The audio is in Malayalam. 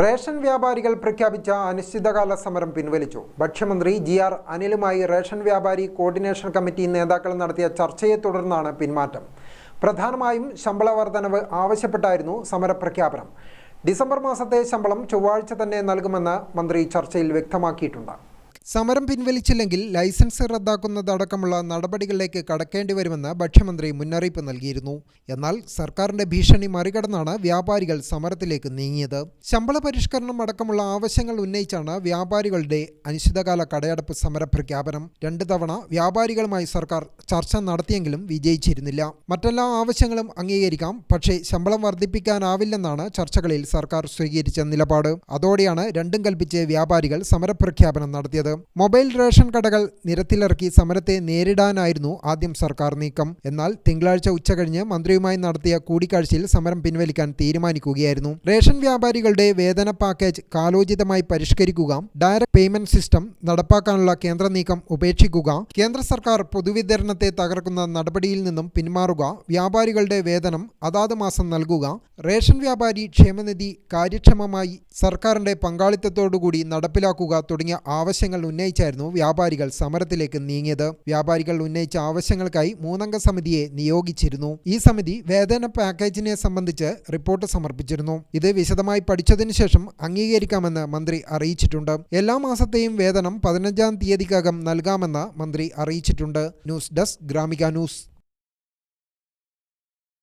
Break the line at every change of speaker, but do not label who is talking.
റേഷൻ വ്യാപാരികൾ പ്രഖ്യാപിച്ച അനിശ്ചിതകാല സമരം പിൻവലിച്ചു. ഭക്ഷ്യമന്ത്രി ജി ആർ അനിലുമായി റേഷൻ വ്യാപാരി കോർഡിനേഷൻ കമ്മിറ്റി നേതാക്കൾ നടത്തിയ ചർച്ചയെ തുടർന്നാണ് പിന്മാറ്റം. പ്രധാനമായും ശമ്പള വർധനവ് ആവശ്യപ്പെട്ടായിരുന്നു സമരപ്രഖ്യാപനം ഡിസംബർ മാസത്തെ ശമ്പളം ചൊവ്വാഴ്ച തന്നെ നൽകുമെന്ന് മന്ത്രി ചർച്ചയിൽ വ്യക്തമാക്കിയിട്ടുണ്ട്. സമരം പിൻവലിച്ചില്ലെങ്കിൽ ലൈസൻസ് റദ്ദാക്കുന്നതടക്കമുള്ള നടപടികളിലേക്ക് കടക്കേണ്ടി വരുമെന്ന് ഭക്ഷ്യമന്ത്രി മുന്നറിയിപ്പ് നൽകിയിരുന്നു. എന്നാൽ സർക്കാരിന്റെ ഭീഷണി മറികടന്നാണ് വ്യാപാരികൾ സമരത്തിലേക്ക് നീങ്ങിയത്. ശമ്പള പരിഷ്കരണം അടക്കമുള്ള ആവശ്യങ്ങൾ ഉന്നയിച്ചാണ് വ്യാപാരികളുടെ അനിശ്ചിതകാല കടയടപ്പ് സമര പ്രഖ്യാപനം. രണ്ട് തവണ വ്യാപാരികളുമായി സർക്കാർ ചർച്ച നടത്തിയെങ്കിലും വിജയിച്ചിരുന്നില്ല. മറ്റെല്ലാ ആവശ്യങ്ങളും അംഗീകരിക്കാം പക്ഷേ ശമ്പളം വർദ്ധിപ്പിക്കാനാവില്ലെന്നാണ് ചർച്ചകളിൽ സർക്കാർ സ്വീകരിച്ച നിലപാട്. അതോടെയാണ് രണ്ടും കൽപ്പിച്ച് വ്യാപാരികൾ സമരപ്രഖ്യാപനം നടത്തിയത്. മൊബൈൽ റേഷൻ കടകൾ നിരത്തിലിറക്കി സമരത്തെ നേരിടാനായിരുന്നു ആദ്യം സർക്കാർ നീക്കം. എന്നാൽ തിങ്കളാഴ്ച ഉച്ചകഴിഞ്ഞ് മന്ത്രിയുമായി നടത്തിയ കൂടിക്കാഴ്ചയിൽ സമരം പിൻവലിക്കാൻ തീരുമാനിക്കുകയായിരുന്നു. റേഷൻ വ്യാപാരികളുടെ വേതന പാക്കേജ് കാലോചിതമായി പരിഷ്കരിക്കുക ഡയറക്ട് പേയ്മെന്റ് സിസ്റ്റം നടപ്പാക്കാനുള്ള കേന്ദ്ര നീക്കം ഉപേക്ഷിക്കുക കേന്ദ്ര സർക്കാർ പൊതുവിതരണത്തെ തകർക്കുന്ന നടപടിയിൽ നിന്നും പിന്മാറുക വ്യാപാരികളുടെ വേതനം അതാത് മാസം നൽകുക റേഷൻ വ്യാപാരി ക്ഷേമനിധി കാര്യക്ഷമമായി സർക്കാരിന്റെ പങ്കാളിത്തത്തോടുകൂടി നടപ്പിലാക്കുക തുടങ്ങിയ ആവശ്യങ്ങൾ ഉന്നയിച്ചായിരുന്നു വ്യാപാരികൾ സമരത്തിലേക്ക് നീങ്ങിയത്. വ്യാപാരികൾ ഉന്നയിച്ച ആവശ്യങ്ങൾക്കായി മൂന്നംഗ സമിതിയെ നിയോഗിച്ചിരുന്നു. ഈ സമിതി വേതന പാക്കേജിനെ സംബന്ധിച്ച് റിപ്പോർട്ട് സമർപ്പിച്ചിരുന്നു. ഇത് വിശദമായി പഠിച്ചതിനു ശേഷം അംഗീകരിക്കാമെന്ന് മന്ത്രി അറിയിച്ചിട്ടുണ്ട്. എല്ലാ മാസത്തെയും വേതനം പതിനഞ്ചാം തീയതിക്കകം നൽകാമെന്ന് മന്ത്രി അറിയിച്ചിട്ടുണ്ട്. News desk Gramika news.